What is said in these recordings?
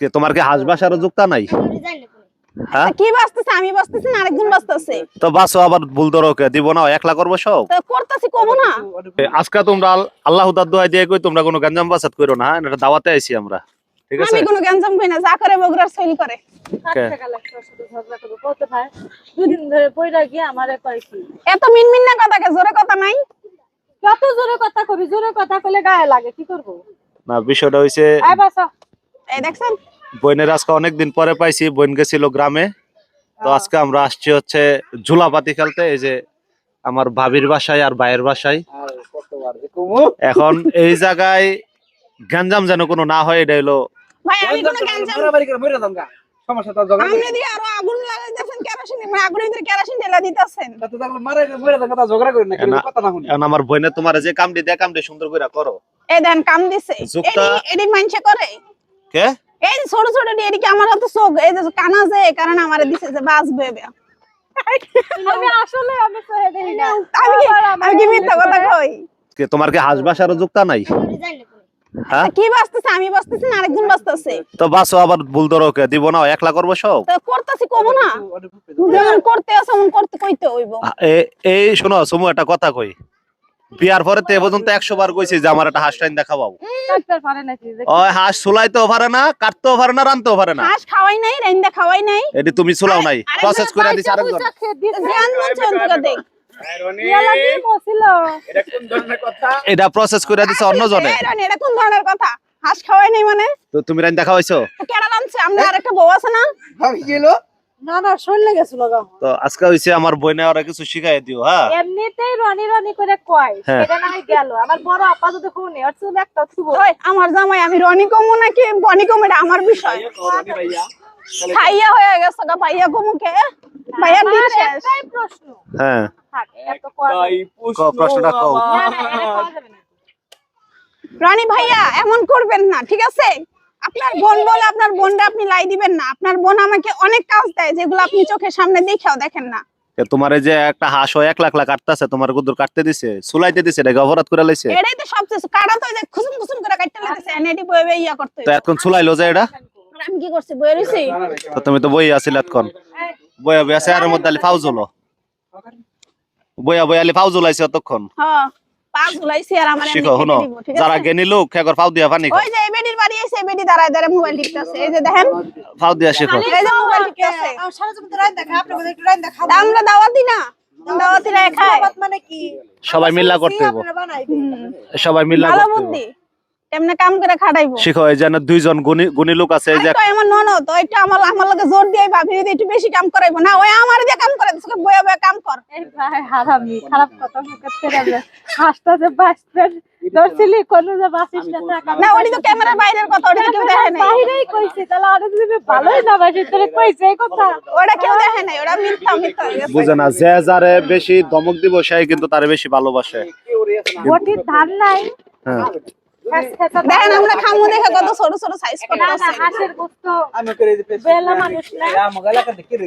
কে তোমার কি হাঁস বাসারও যুক্তা নাই? হ্যাঁ? কি বাঁচতেছে আমি বাঁচতেছি না আরেকজন বাঁচতেছে তো বাসো আবার ভুল ধরো কে দিব না একলা করব সব? করতেছি কব না। আজকে তোমরা আল্লাহ তার দোয়া দিয়ে কই তোমরা কোনো গঞ্জাম বাসাত করো না হ্যাঁ? এটা দাওয়াতে আইছি আমরা ঠিক আছে? আমি কোনো গ্যাঞ্জাম করি না যা করে বগুড়ার সৈলি করে। কে? দুদিন ধরে পয়রা গিয়ে আমারে কয় কি এত মিনমিন না কথা কে জোরে কথা নাই? কত জোরে কথা কবি? জোরে কথা কইলে গায়ে লাগে কি করব? না বিষয়টা হইছে আয় বাসা। এই দেখছেন? বোনের আজকে অনেকদিন পরে পাইছি বোন গেছিল গ্রামে। তো আজকে আমরা আসছি হচ্ছে ঝুলাপাতি খেলতে এই যে আমার ভাবির বাসায় আর ভাইয়ের বাসায়। এখন এই জায়গায় গ্যাঞ্জাম যেন কোনো না হয় এটা হলো ভাই আমি কোনো গ্যাঞ্জাম সমস্যা তো জগা আপনি দিয়ে আরও আগুন লাগাইতেছেন কেরোসিন মানে আগুনের ভিতরে কেরোসিন ঢেলা দিতেছেন। তো তাহলে মারে মরে দাও কথা ঝগড়া করি না না। কথা না শুনি। আমার বোনে তোমার যে কামটি দেয় কামটি সুন্দর করে করো। এই দেন কাম দিছে যুক্তা- এডি এডি মানছে করে। কে? এই ছোট ছোট এডি কি আমার হাতে চোখ? এই যে কানা যে কারণে আমারে দিছে যে বাঁচবে আমি আসলে আমি সহে দেই না আমি কি আমি কি মিথ্যা কথা কই? কে তোমার কি হাঁস বাসারও যুক্তা নাই? হ্যাঁ? কি বাঁচতেছে? আমি বাঁচতেছি না আরেকজন বাঁচতেছে। তো বাসো আবার ভুল ধরো কে দিব না একলা করব সব? তো করতেছি কব না। যেমন করতে আছে করতে কইতে হইব। এ- এই শোনো সমু একটা কথা কই। বিয়ার পরে তো এ পর্যন্ত একশো বার কইছি যে আমার একটা হাঁস টাইন ডাক্তার পারে ওই হাঁস পারে না কাটতেও পারে না রানতেও পারে না। হাঁস খাওয়াই নাই খাওয়াই নাই। এটি তুমি চুলাও নাই প্রসেস করে দিছে আরেকজন। দেখ এটা প্রসেস করে দিছে অন্য জনে এটা কোন ধরনের কথা? হাঁস খাওয়াই নাই মানে? তো তুমি রাইন দেখা হইছো তো কেডা রানছে আমরা আরেকটা বউ আছে না? ভাবি গেল না না শরীরে গেছিল তো আজকে হইছে আমার বইনে ওরা কিছু শিখাই দিও হ্যাঁ? এমনিতেই রনি রনি করে কয় হ্যাঁ। সেটা না গেল। আমার বড় আপা যদি শুনে আর চুল একটা থুবো আমার জামাই আমি রনি কমু নাকি? বনি কমু এটা আমার বিষয়। খাইয়া হয়ে গেছে গা ভাইয়া ভাইয়া দিন শেষ। প্রশ্ন। হ্যাঁ। প্রশ্নটা কও। রনি ভাইয়া এমন করবেন না ঠিক আছে? আপনার বোন বলে আপনার বোনটা আপনি লাই দিবেন না। আপনার বোন আমাকে অনেক কাজ দেয় যেগুলো আপনি চোখের সামনে দেখেও দেখেন না। তোমার এই যে একটা হাঁস ও এক লাখ লাখ কাটতেছে তোমার গুদুর কাটতে দিছে চুলাইতে দিছে এটা অপরাধ করে লাইছে? এটাই তো সবচেয়ে কাটা তো যে খুসুম খুসুম করে কাটতে লাগতেছে এনএডি বয়ে বয়ে ইয়া করতে তো এখন চুলাইলো যে এটা? আমি কি করছি বয়ে রইছি? তো তুমি তো বই আছিল এতক্ষণ। বইয়া বইয়া চেয়ারের মধ্যে আলি ফাউজুল বইয়া বইয়া আলি ফাউজুল আইছে অতক্ষণ হ্যাঁ পা ঝুলাইছি আর আমার শিখো শুনো কেটে দিব, ঠিক যারা জ্ঞানী লোক খেকর ফাউ দিয়া পানি ওই যে এই বেডির বাড়ি এসে এই বেডি দাঁড়ায় দাঁড়ায় মোবাইল টিপতেছে। এই যে দেখেন। ফাউ দিয়া শিখো এই যে মোবাইল টিপতেছে। সারা জীবন রাইন দেখা আপনি বলে একটু রাইন দেখা। তা আমরা দাওয়াতি না। খায়। মানে কি? সবাই মিল্লা করতে হবে সবাই মিল্লা করতে এমনি কাম করে খাটাইবো শিখো এই যে দুইজন গুণী গুণী লোক আছে এই যে এমন ননদ ওইটা আমার আমার লগে জোর দিয়ে ভাবি যদি একটু বেশি কাম করাইবো না ওই আমার দিয়ে কাম করে তোকে বয়া বয়া কাম কর। এই ভাই হারামি খারাপ কথা মুখে ছেড়ে দে হাসটা যে বাঁচতেন ধরছিলি কোন যে বাঁচিস না না ওটি তো ক্যামেরার বাইরের কথা ওটা কেউ দেখে নাই। বাহিরেই কইছি তাহলে যদি ভালোই না বাসি তোরে কইছে এই কথা। ওটা কেউ দেখে নাই ওটা মিথ্যা মিথ্যা। বুঝে না যে যারে বেশি ধমক দিব সেই কিন্তু তারে বেশি ভালোবাসে। বটির ধান নাই। হ্যাঁ। দেখেন আমরা খামু দেখে কত ছোট ছোট সাইজ না না করতেছে হাঁসের গোস্ত আমি করে দিতে বেলা মানুষ না। মগালা কাটে কি রে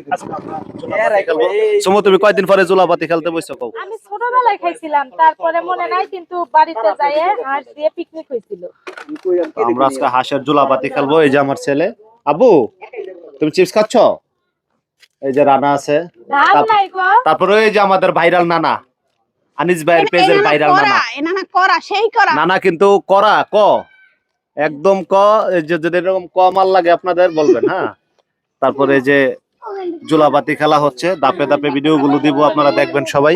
সুমো তুমি কয়দিন পরে জুলাপাতি খেলতে বসছো কও? আমি ছোটবেলায় খাইছিলাম তারপরে মনে নাই কিন্তু বাড়িতে যাইয়ে হাঁস দিয়ে পিকনিক হয়েছিল আমরা আজকে হাঁসের জুলাপাতি খেলব এই যে আমার ছেলে। আবু তুমি চিপস খাচ্ছ? এই যে রানা আছে। তারপর- ওই যে আমাদের ভাইরাল নানা। আনিস ভাইয়ের পেজের ভাইরাল নানা নানা করা সেই করা। নানা কিন্তু করা ক। একদম ক এই যে যদি এরকম ক মাল লাগে আপনাদের বলবেন হ্যাঁ? তারপরে এই যে জুলাবাতি খেলা হচ্ছে দাপে দাপে ভিডিও গুলো দিব আপনারা দেখবেন সবাই।